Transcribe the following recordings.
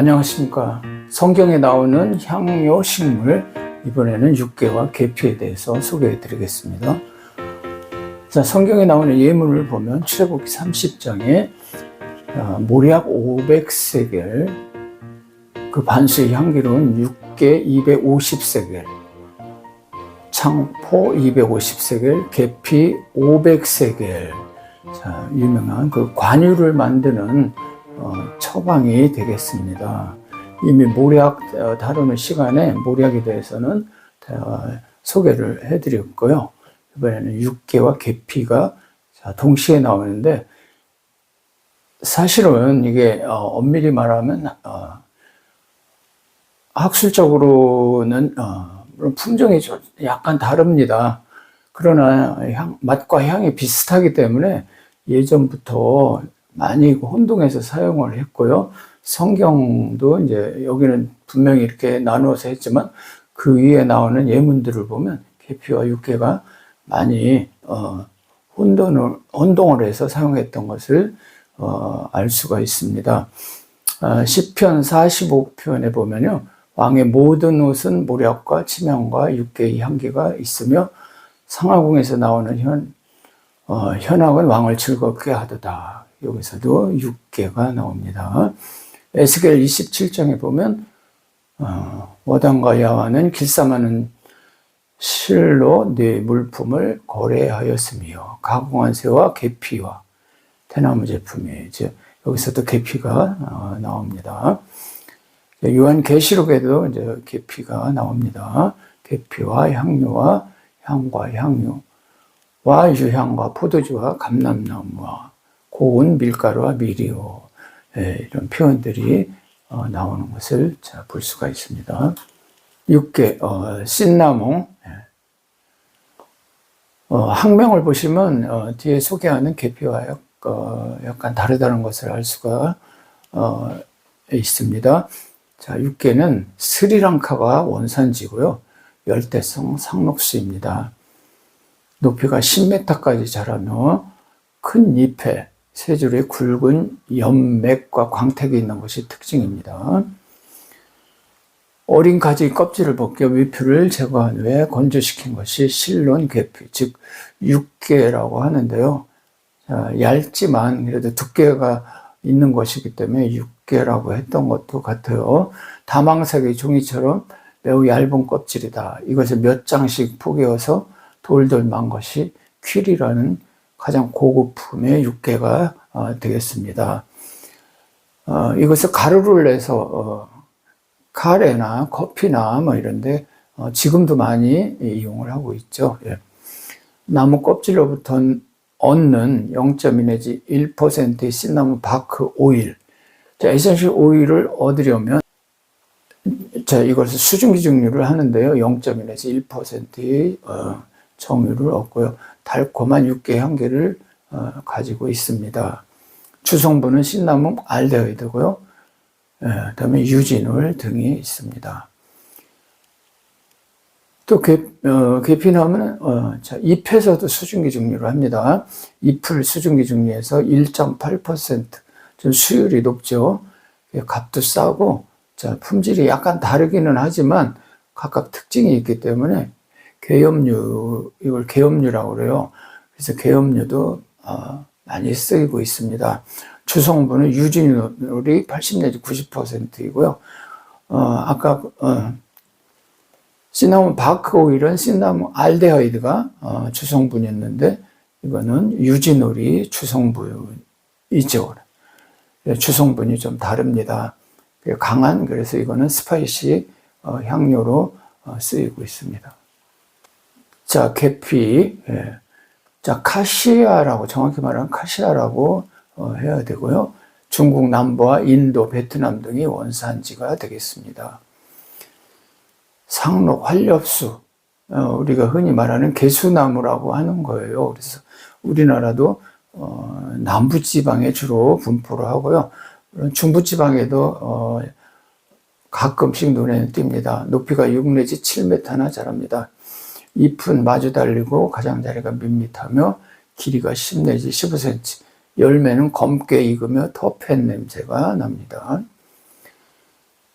안녕하십니까. 성경에 나오는 향료 식물, 이번에는 육개와 계피에 대해서 소개해 드리겠습니다. 자, 성경에 나오는 예문을 보면 출애굽기 30장에 아, 모략 500세겔, 그 반수의 향기로운 육개 250세겔, 창포 250세겔, 계피 500세겔, 자, 유명한 그 관유를 만드는 어, 처방이 되겠습니다. 이미 모략 어, 다루는 시간에 모략에 대해서는 어, 소개를 해드렸고요. 이번에는 육개와 계피가 자, 동시에 나오는데 사실은 이게 어, 엄밀히 말하면 어, 학술적으로는 어, 품종이 좀 약간 다릅니다. 그러나 향, 맛과 향이 비슷하기 때문에 예전부터 많이 혼동해서 사용을 했고요. 성경도 이제 여기는 분명히 이렇게 나누어서 했지만 그 위에 나오는 예문들을 보면 계피와 육개가 많이 어, 혼돈을 혼동을 해서 사용했던 것을 어, 알 수가 있습니다. 아, 시편 45편에 보면요. 왕의 모든 옷은 모략과 치명과 육개의 향기가 있으며 상하궁에서 나오는 현, 어, 현악은 왕을 즐겁게 하도다. 여기서도 육개가 나옵니다. 에스겔 27장에 보면 어, 워당과 야와는 길쌈하는 실로 네 물품을 거래하였으며 가공한 새와 계피와 대나무 제품이 이제 여기서도 계피가 어, 나옵니다. 요한 계시록에도 이제 계피가 나옵니다. 계피와 향료와 향과 향료와 유향과 포도주와 감람나무와 고운 밀가루와 미리오 예, 이런 표현들이 어, 나오는 것을 볼 수가 있습니다. 육개 어, 신나무 예. 어, 학명을 보시면 어, 뒤에 소개하는 계피와 약, 어, 약간 다르다는 것을 알 수가 어, 있습니다. 자, 육개는 스리랑카가 원산지고요. 열대성 상록수입니다. 높이가 10m까지 자라며 큰 잎에 세 줄의 굵은 연맥과 광택이 있는 것이 특징입니다. 어린 가지 껍질을 벗겨 위표를 제거한 후에 건조시킨 것이 실론 계피, 즉 육개라고 하는데요. 자, 얇지만 그래도 두께가 있는 것이기 때문에 육개라고 했던 것도 같아요. 다망색의 종이처럼 매우 얇은 껍질이다. 이것을 몇 장씩 포개어서 돌돌 만 것이 퀴리라는 가장 고급품의 육개가 어, 되겠습니다. 어, 이것을 가루를 내서 어, 카레나 커피나 뭐 이런데 지금도 많이 이용을 하고 있죠. 예. 나무 껍질로부터 얻는 0.2 내지 1%의 신나무 바크 오일, 자, 에센셜 오일을 얻으려면 자, 이것을 수증기 증류를 하는데요. 0.1 내지 1%의 어, 정유를 얻고요. 달콤한 육개 향기를 어, 가지고 있습니다. 주성분은 신나무 알데히드고요. 예, 그다음에 유진올 등이 있습니다. 또 계, 어, 계피나무는 어, 자, 잎에서도 수증기 증류를 합니다. 잎을 수증기 증류해서 1.8%좀 수율이 높죠. 값도 싸고 자, 품질이 약간 다르기는 하지만 각각 특징이 있기 때문에 계염류 이걸 계염류라고 그래요. 그래서 계염류도 어, 많이 쓰이고 있습니다. 주성분은 유진율이 80 내지 90%이고요. 어, 아까 어, 시나몬 바크 오일은 시나몬 알데하이드가 어, 주성분이었는데 이거는 유진올이 주성분이죠. 주성분이 좀 다릅니다. 강한 그래서 이거는 스파이시 어, 향료로 어, 쓰이고 있습니다. 자 계피, 예. 자 카시아라고 정확히 말하면 카시아라고 어, 해야 되고요. 중국 남부와 인도, 베트남 등이 원산지가 되겠습니다. 상록, 활엽수, 우리가 흔히 말하는 개수나무라고 하는 거예요. 그래서 우리나라도 남부지방에 주로 분포를 하고요. 중부지방에도 어, 가끔씩 눈에 띕니다. 높이가 6 내지 7m나 자랍니다. 잎은 마주 달리고 가장자리가 밋밋하며 길이가 10 내지 15cm. 열매는 검게 익으며 터팬 냄새가 납니다.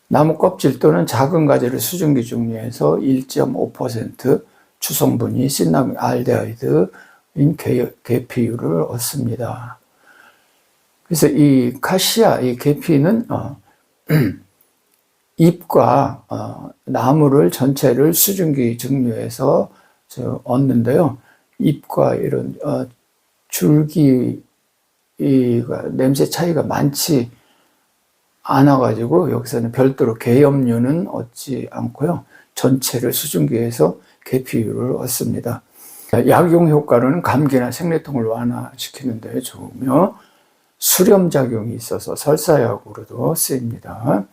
나무 껍질 또는 작은 가지를 수증기 중류에서 1.5% 추성분이 신나무 알데하이드인 계- 계피율을 얻습니다. 그래서 이 카시아, 이 계피는 어, 잎과 어, 나무를 전체를 수증기 증류해서 저 얻는데요. 잎과 이런 어, 줄기 이가 냄새 차이가 많지 않아 가지고 여기서는 별도로 계염류는 얻지 않고요. 전체를 수증기해서 계피율을 얻습니다. 약용 효과로는 감기나 생리통을 완화시키는 데 좋으며 수렴 작용이 있어서 설사약으로도 쓰입니다.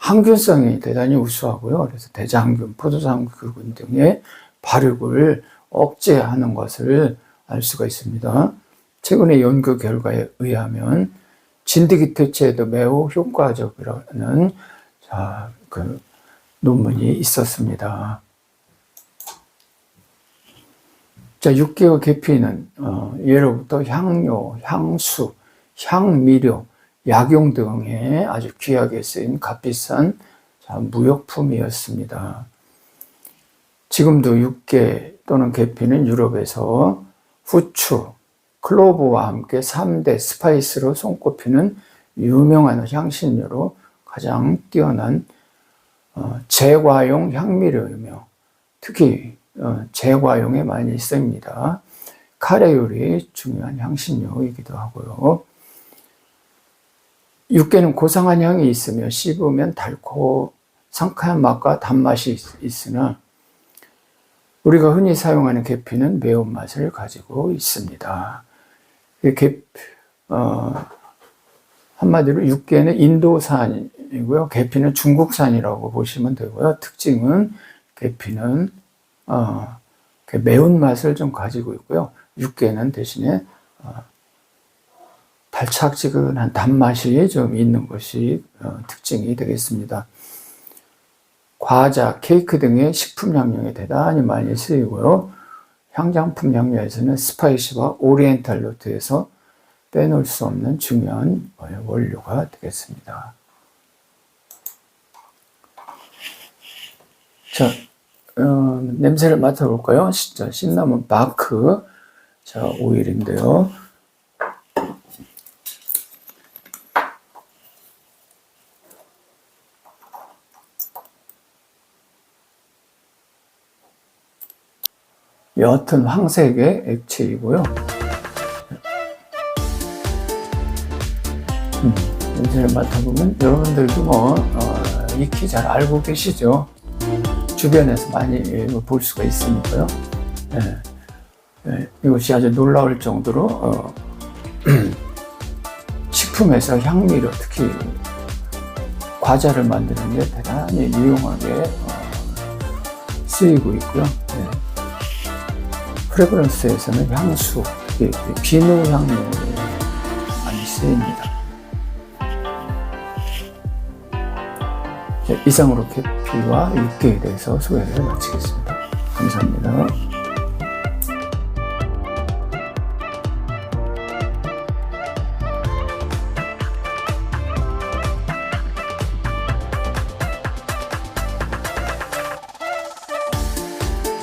항균성이 대단히 우수하고요. 그래서 대장균, 포도당균 등의 발육을 억제하는 것을 알 수가 있습니다. 최근의 연구 결과에 의하면 진드기 퇴치에도 매우 효과적이라는 자, 그 논문이 있었습니다. 자, 6개월 계피는 어, 예로부터 향료, 향수, 향미료, 약용 등에 아주 귀하게 쓰인 값비싼 자, 무역품이었습니다. 지금도 육계 또는 계피는 유럽에서 후추, 클로브와 함께 3대 스파이스로 손꼽히는 유명한 향신료로 가장 뛰어난 어, 제과용 향미료이며 특히 어, 제과용에 많이 쓰입니다. 카레 요리 중요한 향신료이기도 하고요. 육개는 고상한 향이 있으며 씹으면 달고 상쾌한 맛과 단맛이 있- 있으나 우리가 흔히 사용하는 계피는 매운맛을 가지고 있습니다. 이 계, 어, 한마디로 육개는 인도산이고요. 계피는 중국산이라고 보시면 되고요. 특징은 계피는 어, 그 매운맛을 좀 가지고 있고요. 육개는 대신에 어, 달짝지근한 단맛이 좀 있는 것이 어, 특징이 되겠습니다. 과자, 케이크 등의 식품 향료에 대단히 많이 쓰이고요. 향장품 향료에서는 스파이시와 오리엔탈 노트에서 빼놓을 수 없는 중요한 원료가 되겠습니다. 자, 어, 냄새를 맡아볼까요? 진짜 신나문 바크 자 오일인데요. 옅은 황색의 액체이고요. 음, 냄새를 맡아보면 여러분들도 뭐 어, 익히 잘 알고 계시죠. 주변에서 많이 볼 수가 있으니까요. 예. 예, 이것이 아주 놀라울 정도로 어, 식품에서 향미료 특히 과자를 만드는 데 대단히 유용하게 어, 쓰이고 있고요. 예. 프레그런스에서는 향수, 특히 비누 향료에 많이 쓰입니다. 네, 이상으로 계피와 육개에 대해서 소개를 마치겠습니다. 감사합니다.